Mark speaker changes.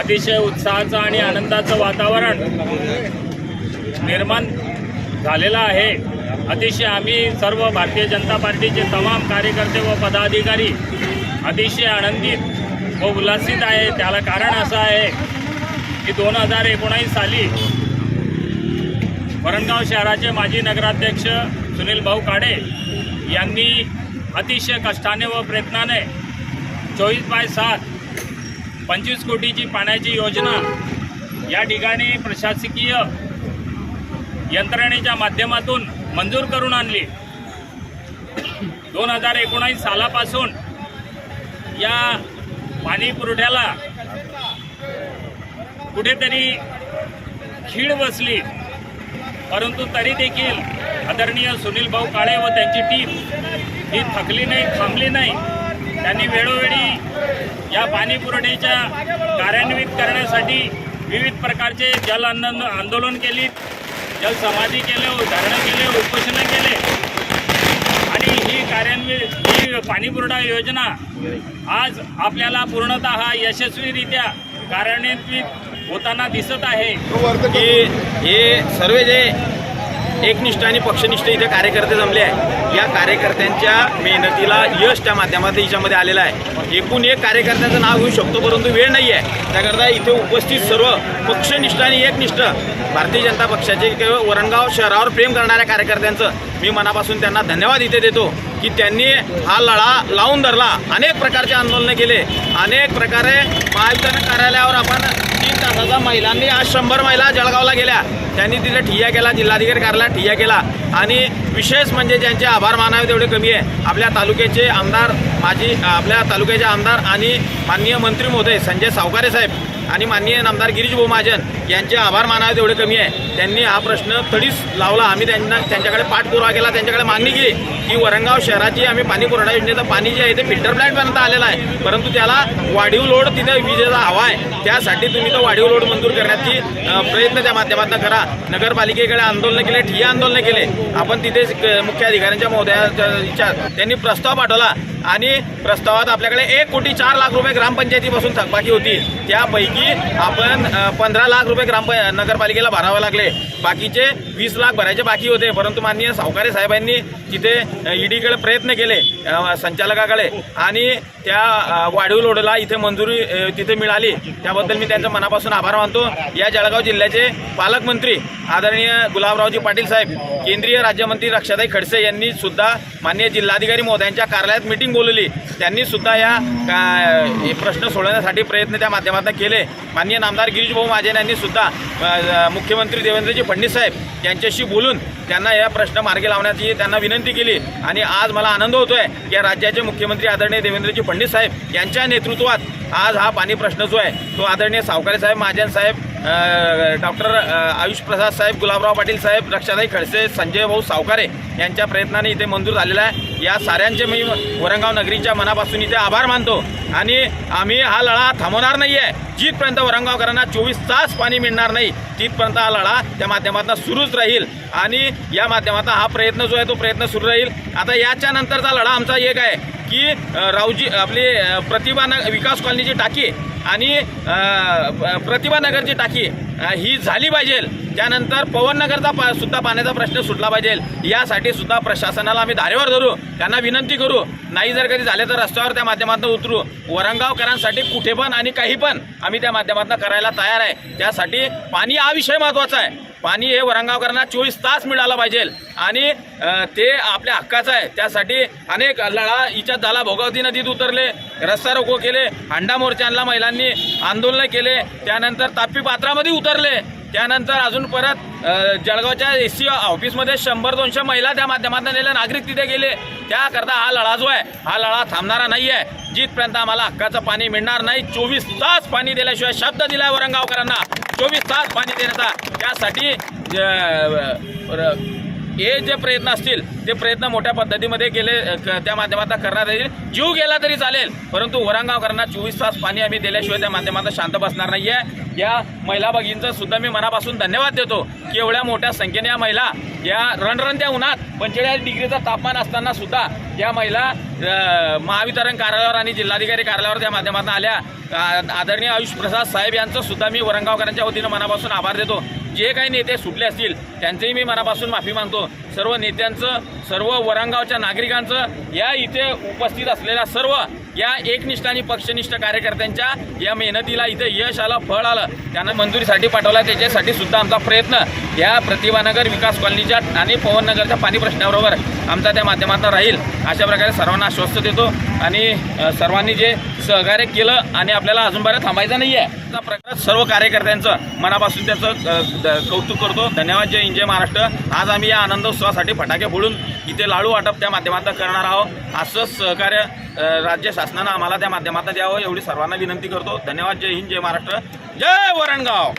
Speaker 1: अतिशय उत्साहाचं आणि आनंदाचं वातावरण निर्माण झालेलं आहे. अतिशय आम्ही सर्व भारतीय जनता पार्टीचे तमाम कार्यकर्ते व पदाधिकारी अतिशय आनंदित व उल्हासित आहे. त्याला कारण असं आहे की दोन हजार एकोणावीस साली वरणगाव शहराचे माजी नगराध्यक्ष सुनील भाऊ काडे यांनी अतिशय कष्टाने व प्रयत्नाने चोवीस बाय सात पंचवीस कोटीची पाण्याची योजना या ठिकाणी प्रशासकीय यंत्रणेच्या माध्यमातून मंजूर करून आणली. दोन हजार एकोणावीस सालापासून या पाणी पुरवठ्याला कुठेतरी खीड बसली. परंतु तरी देखील आदरणीय सुनील भाऊ काळे व त्यांची टीम ही थकली नाही थांबली नाही. त्यांनी वेळोवेळी या पाणी पुरवठ्याच्या कार्यान्वित करण्यासाठी विविध प्रकारचे जल आंदोलन आंदोलन केली. जल समाधी केले धरणं केले उपोषणं केले. आणि ही कार्यान्वित ही पाणी पुरवठा योजना आज आपल्याला पूर्णतः यशस्वीरित्या कार्यान्वित होताना दिसत आहे.
Speaker 2: की हे सर्व जे एकनिष्ठ आणि पक्षनिष्ठ इथे कार्यकर्ते जमले आहे या कार्यकर्त्यांच्या मेहनतीला यश त्या माध्यमातून हिच्यामध्ये आलेलं आहे. एकूण एक कार्यकर्त्याचं नाव घेऊ शकतो परंतु वेळ नाही आहे त्याकरता इथे उपस्थित सर्व पक्षनिष्ठ आणि एकनिष्ठ भारतीय जनता पक्षाचे किंवा वरणगाव शहरावर प्रेम करणाऱ्या कार्यकर्त्यांचं मी मनापासून त्यांना धन्यवाद इथे देतो की त्यांनी हा लढा लावून धरला. अनेक प्रकारचे आंदोलनं केले. अनेक प्रकारे महावितरण कार्यालयावर आपण तीन तासाचा महिलांनी आज शंभर महिला जळगावला गेल्या. त्यांनी तिथे ठिय्या केला जिल्हाधिकारी कार्यालयात ठिय्या केला. आणि विशेष म्हणजे ज्यांचे आभार मानावे तेवढे कमी आहे. आपल्या तालुक्याचे आमदार माजी आपल्या तालुक्याचे आमदार आणि माननीय मंत्री महोदय संजय सावकारे साहेब आणि माननीय आमदार गिरीश भाऊ महाजन यांचे आभार मानावे तेवढे कमी आहे. त्यांनी हा प्रश्न तडीच लावला. आम्ही त्यांना त्यांच्याकडे पाठपुरावा केला त्यांच्याकडे मागणी केली की वरंगाव शहराची आम्ही पाणी पुरवठा योजनेचं पाणी जे आहे ते फिल्टर प्लॅन्टपर्यंत आलेलं आहे. परंतु त्याला वाढीव लोड तिथे विजेचा हवा आहे. त्यासाठी तुम्ही तो वाढीव लोड मंजूर करण्याची प्रयत्न त्या माध्यमातून करा. नगरपालिकेकडे आंदोलन केले ठिय्या आंदोलन केले. आपण तिथे मुख्याधिकाऱ्यांच्या मुख्य अधिकाऱ्यांच्या महोदयाच्या त्यांनी प्रस्ताव पाठवला. आणि प्रस्तावात आपल्याकडे एक कोटी चार लाख रुपये ग्रामपंचायतीपासून थकबाकी होती. त्यापैकी आपण पंधरा लाख रुपये ग्राम नगरपालिकेला भरावे लागले. बाकीचे वीस लाख भरायचे बाकी होते. परंतु माननीय सावकारे साहेबांनी तिथे ईडीकडे प्रयत्न केले संचालकाकडे. आणि त्या वाढीव लोडला इथे मंजुरी तिथे मिळाली. त्याबद्दल मी त्यांचं मनापासून आभार मानतो. या जळगाव जिल्ह्याचे पालकमंत्री आदरणीय गुलाबरावजी पाटील साहेब केंद्रीय राज्यमंत्री रक्षाताई खडसे यांनी सुद्धा माननीय जिल्हाधिकारी महोदयांच्या कार्यालयात मिटिंग बोलवली त्यांनी सुद्धा या का- हे प्रश्न सोडवण्यासाठी प्रयत्न त्या माध्यमातून केले. माननीय नामदार गिरीशभाऊ महाजन यांनी सुद्धा मुख्यमंत्री देवेंद्रजी फडणवीस साहेब यांच्याशी बोलून त्यांना या प्रश्न मार्गी लावण्याची त्यांना विनंती केली. आणि आज मला आनंद होतोय की या राज्याचे मुख्यमंत्री आदरणीय देवेंद्रजी फडणवीस साहेब यांच्या नेतृत्वात आज हा पाणी प्रश्न जो आहे तो आदरणीय सावकारे साहेब महाजन साहेब डॉक्टर आयुष प्रसाद साहेब गुलाबराव पाटील साहेब रक्षाताई खडसे संजय भाऊ सावकारे यांच्या प्रयत्नाने इथे मंजूर झालेला आहे. या साऱ्यांचे मी वरंगाव नगरीच्या मनापासून इथे आभार मानतो. आणि आम्ही हा लढा थांबवणार नाही आहे जिथपर्यंत वरंगावकरांना चोवीस तास पाणी मिळणार नाही तिथपर्यंत हा लढा त्या माध्यमातून सुरूच राहील. आणि या माध्यमातून हा प्रयत्न जो आहे तो प्रयत्न सुरू राहील. आता याच्या नंतरचा लढा आमचा एक आहे की रावजी आपली प्रतिभा न विकास कॉलनीची टाकी आणि प्रतिभानगरची टाकी ही झाली पाहिजे. त्यानंतर पवननगरचा पा सुद्धा पाण्याचा प्रश्न सुटला पाहिजे. यासाठी सुद्धा प्रशासनाला आम्ही धारेवर धरू. त्यांना विनंती करू. नाही जर कधी झाले तर रस्त्यावर त्या माध्यमातून उतरू. वरंगावकरांसाठी कुठे पण आणि काही पण आम्ही त्या माध्यमातून करायला तयार आहे. त्यासाठी पाणी हा विषय महत्त्वाचा आहे. पाणी हे वरंगावकरांना चोवीस तास मिळालं पाहिजे. आणि ते आपल्या हक्काचं आहे. त्यासाठी अनेक लढा हिच्यात झाला. भोगावती नदीत उतरले रस्ता रोको केले हंडा मोर्चांना महिलांनी आंदोलनं केले. त्यानंतर तापी पात्रामध्ये उतरले. त्यानंतर अजून परत जळगावच्या एस सी ऑफिसमध्ये शंभर दोनशे महिला त्या माध्यमातून नेल्या नागरिक तिथे गेले. त्याकरता हा लढा जो आहे हा लढा थांबणारा नाही आहे. जिथपर्यंत आम्हाला हक्काचं पाणी मिळणार नाही चोवीस तास पाणी दिल्याशिवाय शब्द दिलाय वरंगावकरांना. चोवीस तास पाणी देण्याचा. त्यासाठी ज- र- हे जे प्रयत्न असतील ते प्रयत्न मोठ्या पद्धतीमध्ये केले क- त्या माध्यमातून करण्यात येईल. जीव गेला तरी चालेल परंतु वरांगावकरांना चोवीस तास पाणी आम्ही दिल्याशिवाय त्या माध्यमातून शांत बसणार नाही आहे या महिला भगिनींचं सुद्धा मी मनापासून धन्यवाद देतो की एवढ्या मोठ्या संख्येने या महिला या रणरणत्या उन्हात पंचेचाळीस डिग्रीचं तापमान असताना सुद्धा या महिला महावितरण कार्यालयावर आणि जिल्हाधिकारी कार्यालयावर त्या माध्यमातून आल्या. आदरणीय आयुष प्रसाद साहेब यांचं सुद्धा मी वरंगावकरांच्या वतीनं मनापासून आभार देतो. जे काही नेते सुटले असतील त्यांचेही मी मनापासून माफी मागतो. सर्व नेत्यांचं सर्व वरंगावच्या नागरिकांचं या इथे उपस्थित असलेल्या सर्व या एकनिष्ठ आणि पक्षनिष्ठ कार्यकर्त्यांच्या या मेहनतीला इथे यश आलं फळ आलं. त्यांना मंजुरीसाठी पाठवला त्याच्यासाठी सुद्धा आमचा प्रयत्न. या प्रतिभानगर विकास कॉलनीच्या आणि पवननगरच्या पाणी प्रश्नाबरोबर आमचा त्या माध्यमातून राहील. अशा प्रकारे सर्वांना आश्वस्त देतो. आणि सर्वांनी जे सहकार्य केलं आणि आपल्याला अजून बऱ्या थांबायचं नाही आहे त्या सर्व कार्यकर्त्यांचं मनापासून त्याचं कौतुक करतो. धन्यवाद जय हिंद जय महाराष्ट्र. आज आम्ही या आनंदोत्सवासाठी फटाके फोडून इथे लाडू वाटप त्या माध्यमातून करणार आहोत. असंच सहकार्य राज्य शासनानं आम्हाला त्या माध्यमातून द्यावं एवढी सर्वांना विनंती करतो. धन्यवाद जय हिंद जय महाराष्ट्र. जय वरणगाव.